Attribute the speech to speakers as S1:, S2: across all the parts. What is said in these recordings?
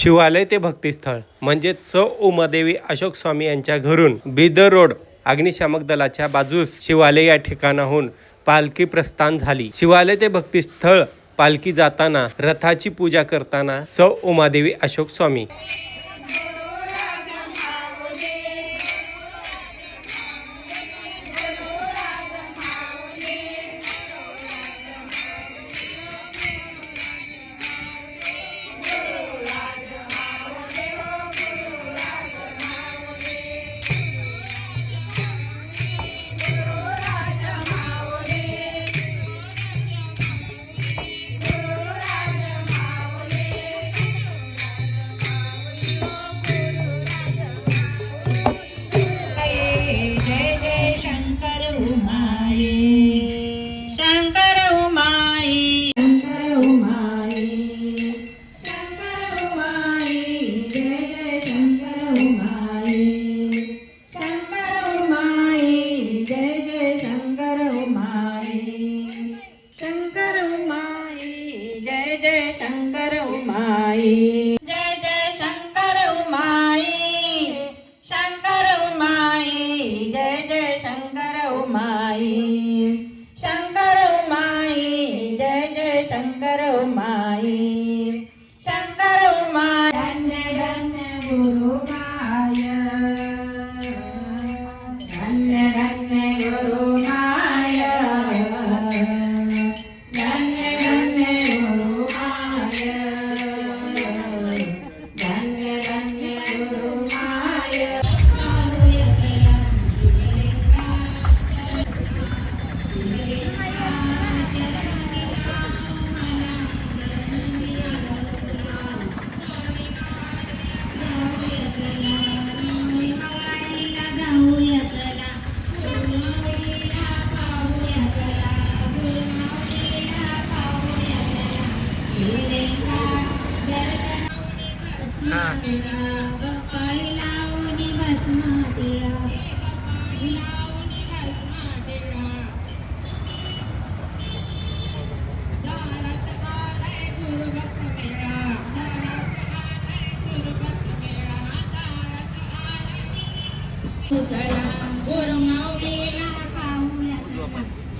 S1: शिवालय ते भक्तिस्थळ म्हणजेच स. उमादेवी अशोक स्वामी यांच्या घरून बिदर रोड अग्निशामक दलाच्या बाजूस शिवालय या ठिकाणाहून पालखी प्रस्थान झाली. शिवालय ते भक्तिस्थळ पालखी जाताना रथाची पूजा करताना स. उमादेवी अशोक स्वामी
S2: Maria.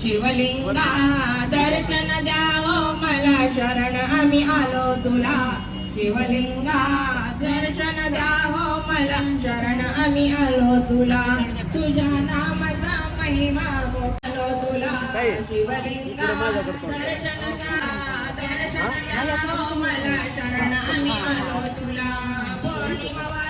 S2: शिवलिंगा दर्शन द्यावं मला शरण आम्ही आलो तुला शिवलिंगा दर्शन द्यावं मला शरण आम्ही आलो तुला तुझ्या नामाचा महिमा बोलो तुला शिवलिंगा दर्शन द्या दर्शन द्यावं मला शरण आम्ही आलो तुला पौर्णिमा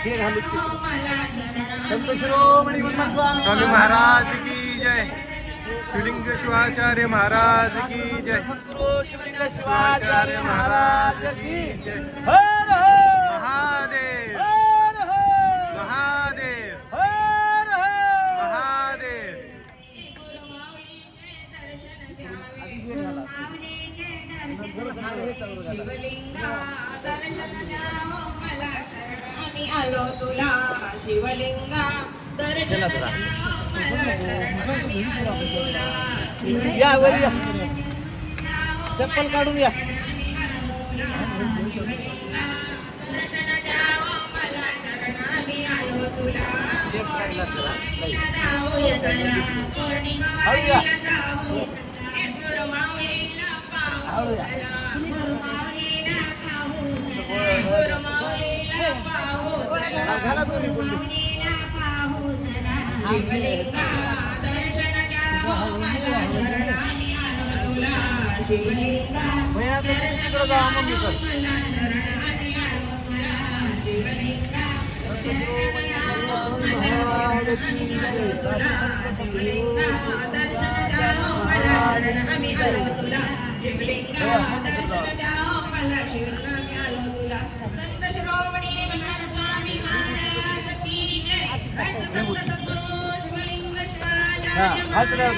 S3: संत शिरोमणी स्वामी महाराज की जय. शिवलिंग शिवाचार्य महाराज की जय. शिवाचार्य महाराज की जय. महादेव. महादेव. महादेव.
S2: आम्ही आलो तुला शिवलिंगा
S3: या वर या. चप्पल काढून या. हळू శివలింగా దర్శన
S2: జామల
S3: శివలింగా लावा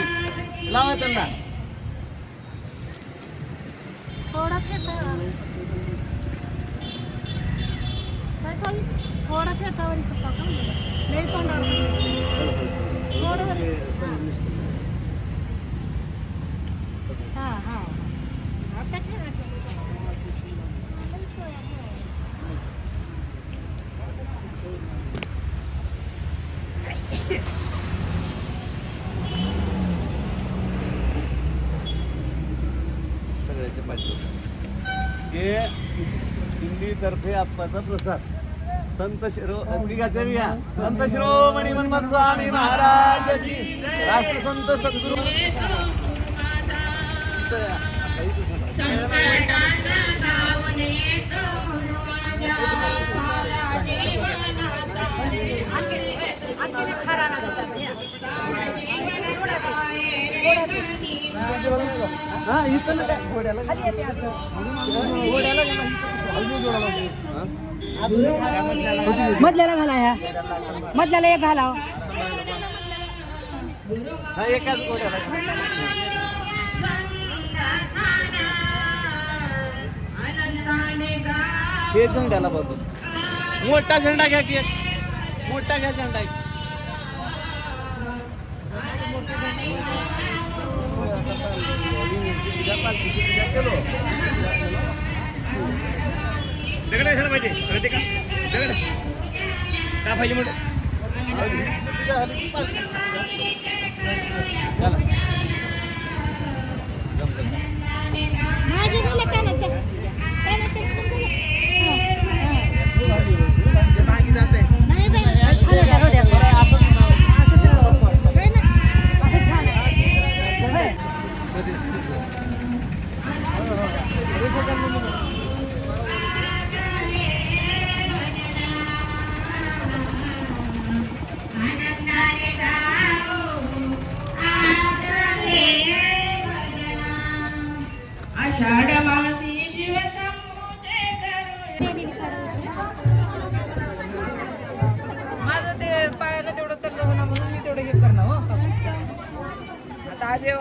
S3: लावा त्यांना
S4: थोडा फेटावर काय सांग थोडा फेटावर इथं टाका लई तोंडावर थोडं वर हा हा
S3: हे दिल्लीतर्फे आप्पाचा प्रसाद. संत शिरो तिघाच्या बिया संत शिरोमणी मनमत स्वामी महाराज राष्ट्रसंत सद्गुरु.
S2: संकटांना
S3: हा इथं ना काय? घोड्याला घोड्याला.
S4: मधल्याला घाला ह्या. मधल्याला एक घाला
S3: हा एकाच घोड्याला. हे झेंड्याला बघू. मोठा झेंडा घ्या की एक. मोठा घ्या झेंडा एक. का पाहिजे मोठं
S5: आता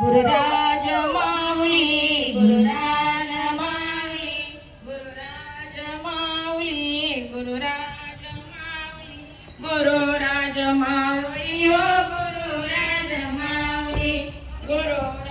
S2: गुरुराज माऊली गुरुराज माऊली गुरुराज माऊली गुरुराज माऊली गुरुराज माऊली गुरुराज माऊली गुरु